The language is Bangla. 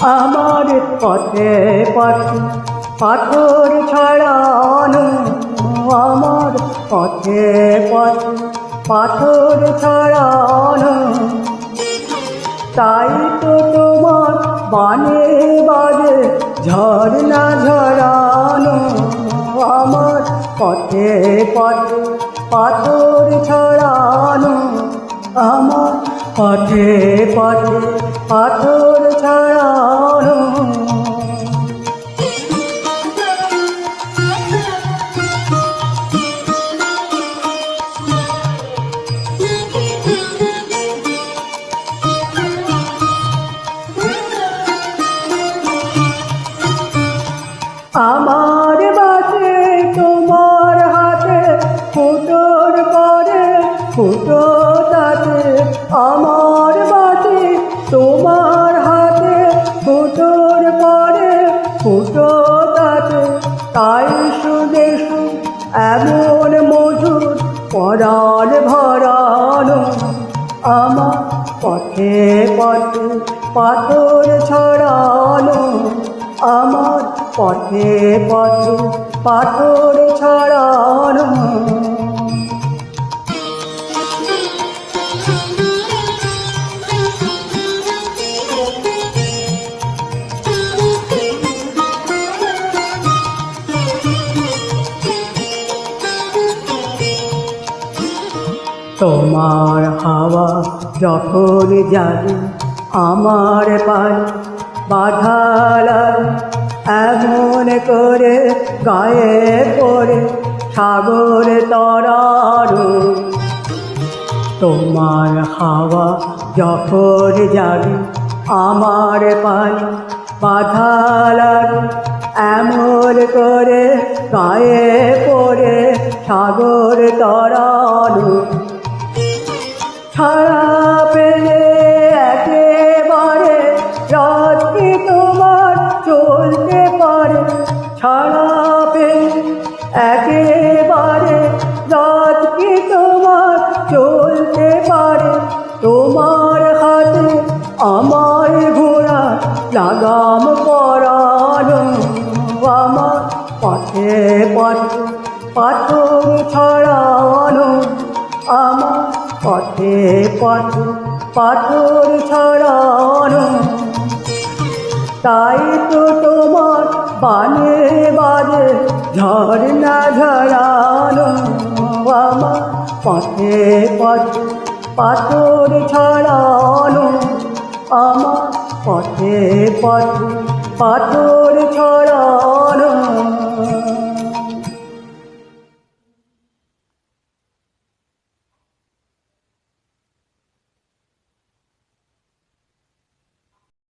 পথে পথে, পাথর ছড়ানো আমার পথে পথে, পাথর ছড়ানো তাই তো তোমার বানে বাজে ঝর্ণা ঝরানো, আমার পথে পথে, পাথর ছড়ানো আমার পথে পথে, পাথর ছড়ানো আমার বাসে তোমার হাতে ফুটোর পরে ফুটো তাতে। আমার বাসে তোমার তাই সুদেশু এমন মধুর পরাণ ভরানো আমার পথে পথে, পাথর ছড়ানো। আমার পথে পথে, পাথর ছড়ানো। তোমার হাওয়া যখন যাবে আমার পাল বাধা এমন করে গায়ে পড়ে সাগর তরারো তোমার হাওয়া যখন যাবে আমার পাল বাধা লাগে এমন করে গায়ে পড়ে সাগর তরানো। ছাড়া পেলে একেবারে রাত্রি তোমার চলতে পারে ছাড়া পেলে একেবারে রাত্রি তোমার চলতে পারে। তোমার হাতে আমার ঘোড়া, লাগাম পরানো আমার পথে পথে, পাথর ছড়ানো আমার পথে পথ, পাথর ছড়ানো। তাই তো তোমার বানে বাজে ঝর্ণা ঝরানো। আমার পথে পথ, পাথর ছড়ানো। আমার পথে পথ, পাথর ছড়ানো।